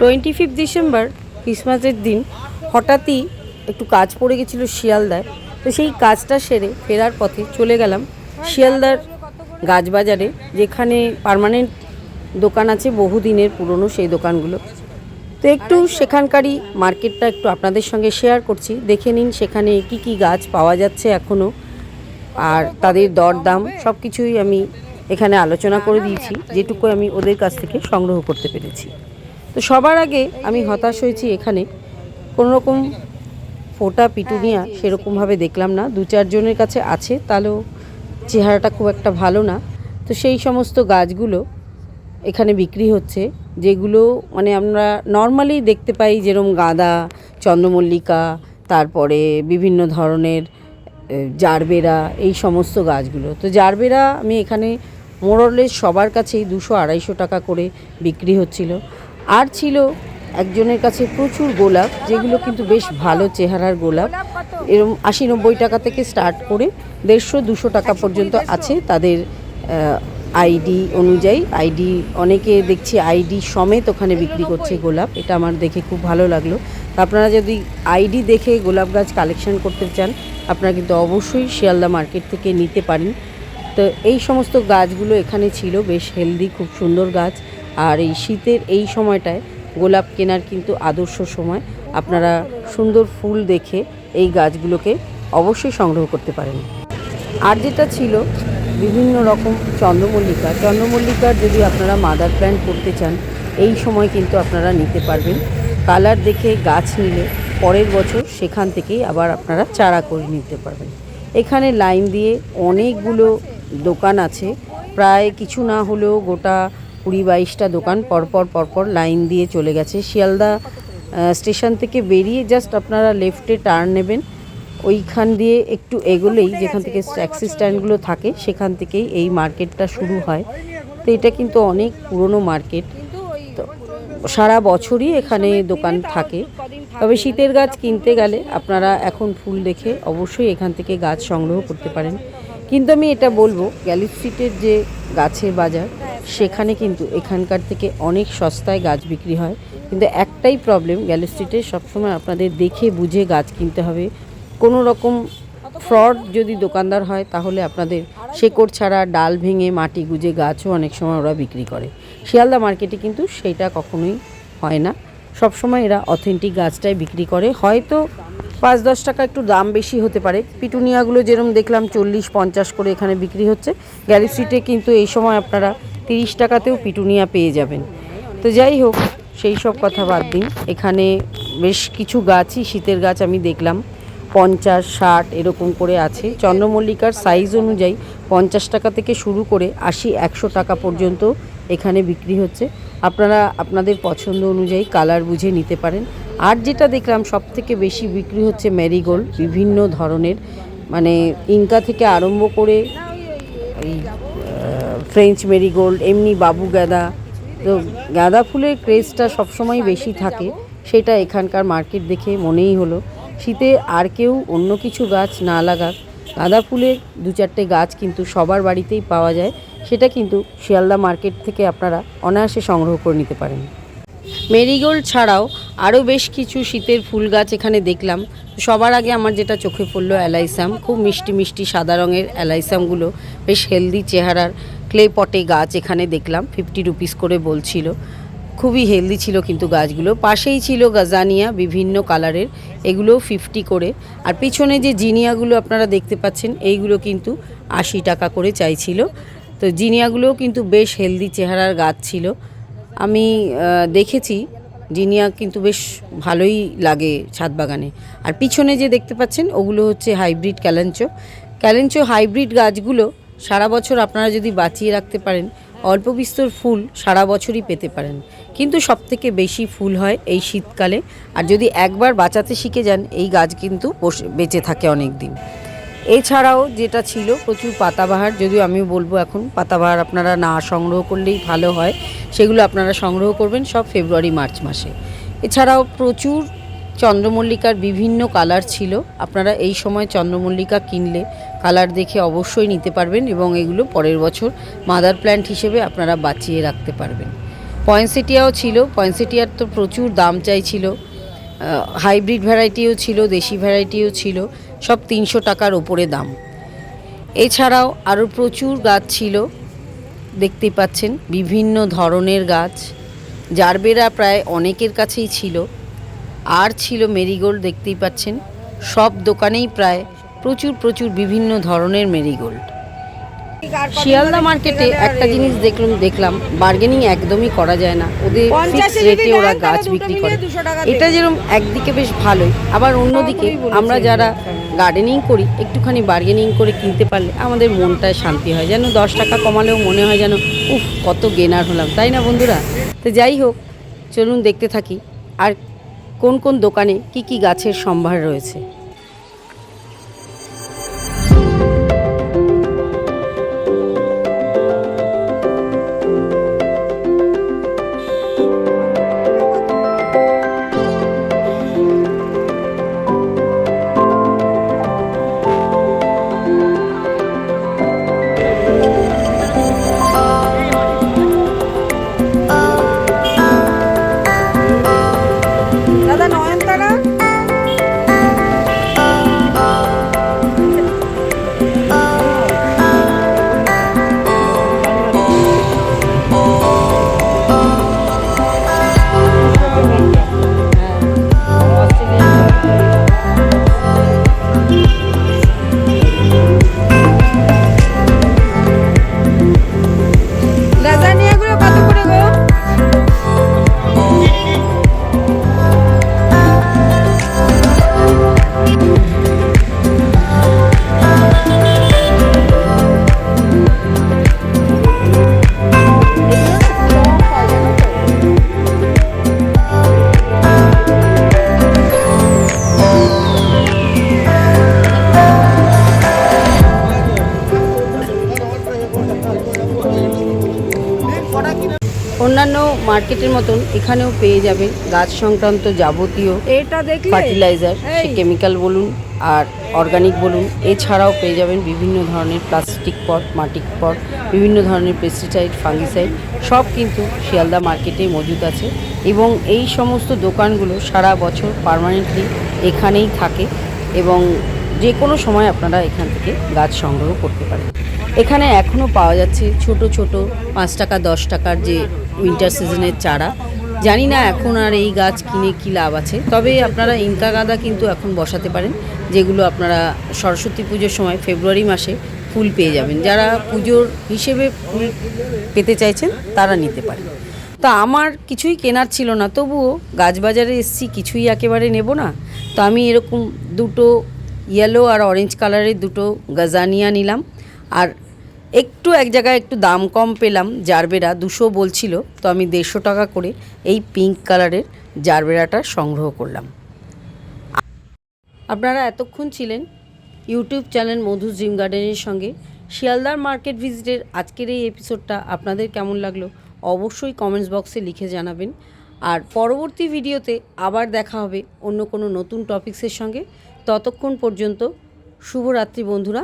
Twenty fifth December ক্রিসমাসের দিন হঠাৎই একটু কাজ পড়ে গেছিল শিয়ালদায়। তো সেই কাজটা সেরে ফেরার পথে চলে গেলাম শিয়ালদার গাছবাজারে, যেখানে পার্মানেন্ট দোকান আছে, বহুদিনের পুরনো সেই দোকানগুলো। তো একটু সেখানকারই মার্কেটটা একটু আপনাদের সঙ্গে শেয়ার করছি। দেখে নিন সেখানে কি কি গাছ পাওয়া যাচ্ছে এখনও আর তাদের দরদাম সব কিছুই আমি এখানে আলোচনা করে দিয়েছি, যেটুকু আমি ওদের কাছ থেকে সংগ্রহ করতে পেরেছি। তো সবার আগে আমি হতাশ হয়েছি এখানে। কোনো রকম ফোটা পিটুনিয়া সেরকমভাবে দেখলাম না। দু চারজনের কাছে আছে, তাহলেও চেহারাটা খুব একটা ভালো না। তো সেই সমস্ত গাছগুলো এখানে বিক্রি হচ্ছে, যেগুলো মানে আমরা নর্মালি দেখতে পাই যেরকম গাঁদা, চন্দ্রমল্লিকা, তারপরে বিভিন্ন ধরনের জারবেরা, এই সমস্ত গাছগুলো। তো জারবেরা আমি এখানে মোরলেস সবার কাছেই দুশো আড়াইশো টাকা করে বিক্রি হচ্ছিল। আর ছিল একজনের কাছে প্রচুর গোলাপ, যেগুলো কিন্তু বেশ ভালো চেহারার গোলাপ। এরকম আশি নব্বই টাকা থেকে স্টার্ট করে দেড়শো দুশো টাকা পর্যন্ত আছে তাদের আইডি অনুযায়ী। আইডি অনেকে দেখছি আইডি সমেত ওখানে বিক্রি করছে গোলাপ, এটা আমার দেখে খুব ভালো লাগল। আপনারা যদি আইডি দেখে গোলাপ গাছ কালেকশন করতে চান, আপনারা কিন্তু অবশ্যই শিয়ালদা মার্কেট থেকে নিতে পারেন। তো এই সমস্ত গাছগুলো এখানে ছিল, বেশ হেলদি খুব সুন্দর গাছ। আর এই শীতের এই সময়টায় গোলাপ কেনার কিন্তু আদর্শ সময়। আপনারা সুন্দর ফুল দেখে এই গাছগুলোকে অবশ্যই সংগ্রহ করতে পারেন। আর যেটা ছিল বিভিন্ন রকম চন্দ্রমল্লিকা, চন্দ্রমল্লিকার যদি আপনারা মাদার প্ল্যান্ট করতে চান, এই সময় কিন্তু আপনারা নিতে পারবেন। কালার দেখে গাছ নিলে পরের বছর সেখান থেকেই আবার আপনারা চারা করে নিতে পারবেন। এখানে লাইন দিয়ে অনেকগুলো দোকান আছে। প্রায় কিছু না হলেও গোটা কুড়ি বাইশটা দোকান পরপর পরপর লাইন দিয়ে চলে গেছে। শিয়ালদা স্টেশন থেকে বেরিয়ে জাস্ট আপনারা লেফটে টার্ন নেবেন। ওইখান দিয়ে একটু এগোলেই যেখান থেকে ট্যাক্সি স্ট্যান্ডগুলো থাকে, সেখান থেকেই এই মার্কেটটা শুরু হয়। তো এটা কিন্তু অনেক পুরনো মার্কেট। তো সারা বছরই এখানে দোকান থাকে। তবে শীতের গাছ কিনতে গেলে আপনারা এখন ফুল দেখে অবশ্যই এখান থেকে গাছ সংগ্রহ করতে পারেন। কিন্তু আমি এটা বলব গ্যালি স্ট্রিটের যে গাছের বাজার সেখানে কিন্তু এখানকার থেকে অনেক সস্তায় গাছ বিক্রি হয়। কিন্তু একটাই প্রবলেম গ্যালি স্ট্রিটে সবসময় আপনাদের দেখে বুঝে গাছ কিনতে হবে। কোনো রকম ফ্রড যদি দোকানদার হয়, তাহলে আপনাদের শেকড় ছাড়া, ডাল ভেঙে, মাটি গুজে গাছও অনেক সময় ওরা বিক্রি করে। শিয়ালদা মার্কেটে কিন্তু সেইটা কখনোই হয় না। সবসময় এরা অথেন্টিক গাছটাই বিক্রি করে। হয়তো পাঁচ দশ টাকা একটু দাম বেশি হতে পারে। পিটুনিয়াগুলো যেরকম দেখলাম, চল্লিশ পঞ্চাশ করে এখানে বিক্রি হচ্ছে। গ্যালি স্ট্রিটে কিন্তু এই সময় আপনারা তিরিশ টাকাতেও পিটুনিয়া পেয়ে যাবেন। তো যাই হোক, সেই সব কথা বাদ দিন। এখানে বেশ কিছু গাছই, শীতের গাছ আমি দেখলাম। পঞ্চাশ, ষাট এরকম করে আছে। চন্দ্রমল্লিকার সাইজ অনুযায়ী পঞ্চাশ টাকা থেকে শুরু করে আশি, একশো টাকা পর্যন্ত এখানে বিক্রি হচ্ছে। আপনারা আপনাদের পছন্দ অনুযায়ী কালার বুঝে নিতে পারেন। আর যেটা দেখলাম সব থেকে বেশি বিক্রি হচ্ছে ম্যারিগোল্ড বিভিন্ন ধরনের। মানে ইনকা থেকে আরম্ভ করে এই ফ্রেঞ্চ মেরিগোল্ড এমনি বাবু গাঁদা। তো গাঁদা ফুলের ক্রেজটা সবসময় বেশি থাকে। সেটা এখানকার মার্কেট দেখে মনেই হলো। শীতে আর কেউ অন্য কিছু গাছ না লাগাক। গাঁদা ফুলের দু চারটে গাছ কিন্তু সবার বাড়িতেই পাওয়া যায়। সেটা কিন্তু শিয়ালদা মার্কেট থেকে আপনারা অনায়াসে সংগ্রহ করে নিতে পারেন। মেরিগোল্ড ছাড়াও আরও বেশ কিছু শীতের ফুল গাছ এখানে দেখলাম। সবার আগে আমার যেটা চোখে পড়ল অ্যালাইসাম। খুব মিষ্টি মিষ্টি সাদা রঙের অ্যালাইসামগুলো। বেশ হেলদি চেহারার। ক্লে পটে গাছ এখানে দেখলাম ফিফটি রুপিস করে বলছিল। খুবই হেলদি ছিল কিন্তু গাছগুলো। পাশেই ছিল গাজানিয়া বিভিন্ন কালারের এগুলো ফিফটি করে। আর পিছনে যে জিনিয়াগুলো আপনারা দেখতে পাচ্ছেন, এইগুলো কিন্তু আশি টাকা করে চাইছিল। তো জিনিয়াগুলোও কিন্তু বেশ হেলদি চেহারার গাছ ছিল। আমি দেখেছি, জিনিয়া কিন্তু বেশ ভালোই লাগে ছাদ বাগানে। আর পিছনে যে দেখতে পাচ্ছেন, ওগুলো হচ্ছে হাইব্রিড ক্যালেঞ্চো ক্যালেঞ্চো হাইব্রিড গাছগুলো সারা বছর আপনারা যদি বাঁচিয়ে রাখতে পারেন, অল্প বিস্তর ফুল সারা বছরই পেতে পারেন। কিন্তু সবথেকে বেশি ফুল হয় এই শীতকালে। আর যদি একবার বাঁচাতে শিখে যান, এই গাছ কিন্তু বেঁচে থাকে অনেক দিন এছাড়াও যেটা ছিল, প্রচুর পাতাবাহার, যদিও আমি বলব এখন, পাতাবাহার আপনারা না সংগ্রহ করলেই ভালো হয়। সেগুলো আপনারা সংগ্রহ করবেন সব ফেব্রুয়ারি, মার্চ মাসে। এছাড়াও প্রচুর চন্দ্রমল্লিকার বিভিন্ন কালার ছিল। আপনারা এই সময় চন্দ্রমল্লিকা কিনলে কালার দেখে অবশ্যই নিতে পারবেন এবং এগুলো পরের বছর মাদার প্ল্যান্ট হিসেবে আপনারা বাঁচিয়ে রাখতে পারবেন। পয়েন্সেটিয়াও ছিল পয়েন্সেটিয়ার তো প্রচুর দাম চাইছিল। হাইব্রিড ভ্যারাইটিও ছিল, দেশি ভ্যারাইটিও ছিল, সব তিনশো টাকার ওপরে দাম। এছাড়াও আরও প্রচুর গাছ ছিল দেখতেই পাচ্ছেন, বিভিন্ন ধরনের গাছ। জারবেরা প্রায় অনেকের কাছেই ছিল। আর ছিল মেরিগোল্ড দেখতেই পাচ্ছেন। সব দোকানেই প্রায় প্রচুর প্রচুর বিভিন্ন ধরনের মেরিগোল্ড। শিয়ালদা মার্কেটে একটা জিনিস দেখলাম দেখলাম বার্গেনিং একদমই করা যায় না। ওদের ফিক্স রেটে ওরা গাছ বিক্রি করে। এটা যেরকম একদিকে বেশ ভালোই আবার অন্যদিকে আমরা যারা গার্ডেনিং করি একটুখানি বার্গেনিং করে কিনতে পারলে আমাদের মনটায় শান্তি হয়। যেন দশ টাকা কমালেও মনে হয় যেন উফ কত গেনার হলাম তাই না বন্ধুরা? তো যাই হোক চলুন দেখতে থাকি। আর কোন কোন দোকানে কি কি গাছের সম্ভার রয়েছে? মার্কেটের মতন এখানেও পেয়ে যাবেন গাছ সংক্রান্ত যাবতীয় এটা দেখলে? ফার্টিলাইজার সে কেমিক্যাল বলুন আর অর্গানিক বলুন এছাড়াও পেয়ে যাবেন বিভিন্ন ধরনের প্লাস্টিক পট মাটিক পট বিভিন্ন ধরনের পেস্টিসাইড ফাঙ্গিসাইড সব কিন্তু শিয়ালদা মার্কেটে মজুদ আছে এবং এই সমস্ত দোকানগুলো সারা বছর পার্মানেন্টলি এখানেই থাকে এবং যে কোনো সময় আপনারা এখান থেকে গাছ সংগ্রহ করতে পারেন। এখানে এখনও পাওয়া যাচ্ছে ছোট ছোট পাঁচ টাকা, দশ টাকার যে উইন্টার সিজনের চারা। জানি না এখন আর এই গাছ কিনে কী লাভ আছে। তবে আপনারা ইনকা গাঁদা কিন্তু এখন বসাতে পারেন, যেগুলো আপনারা সরস্বতী পুজোর সময় ফেব্রুয়ারি মাসে ফুল পেয়ে যাবেন। যারা পুজোর হিসেবে ফুল পেতে চাইছেন, তারা নিতে পারেন। তা আমার কিছুই কেনার ছিল না, তবুও গাছ বাজারে এসছি, কিছুই একেবারে নেব না। তো আমি এরকম দুটো ইয়েলো আর অরেঞ্জ কালারের দুটো গাজানিয়া নিলাম। আর একটু এক জায়গায় একটু দাম কম পেলাম জারবেরা, দুশো বলছিল, তো আমি দেড়শো টাকা করে এই পিঙ্ক কালারের জারবেরাটা সংগ্রহ করলাম। আপনারা এতক্ষণ ছিলেন ইউটিউব চ্যানেল মধুস জিম গার্ডেনের সঙ্গে। শিয়ালদার মার্কেট ভিজিটের আজকের এই এপিসোডটা আপনাদের কেমন লাগল অবশ্যই কমেন্টস বক্সে লিখে জানাবেন। আর পরবর্তী ভিডিওতে আবার দেখা হবে অন্য কোনো নতুন টপিক্সের সঙ্গে। ততক্ষণ পর্যন্ত শুভরাত্রি বন্ধুরা।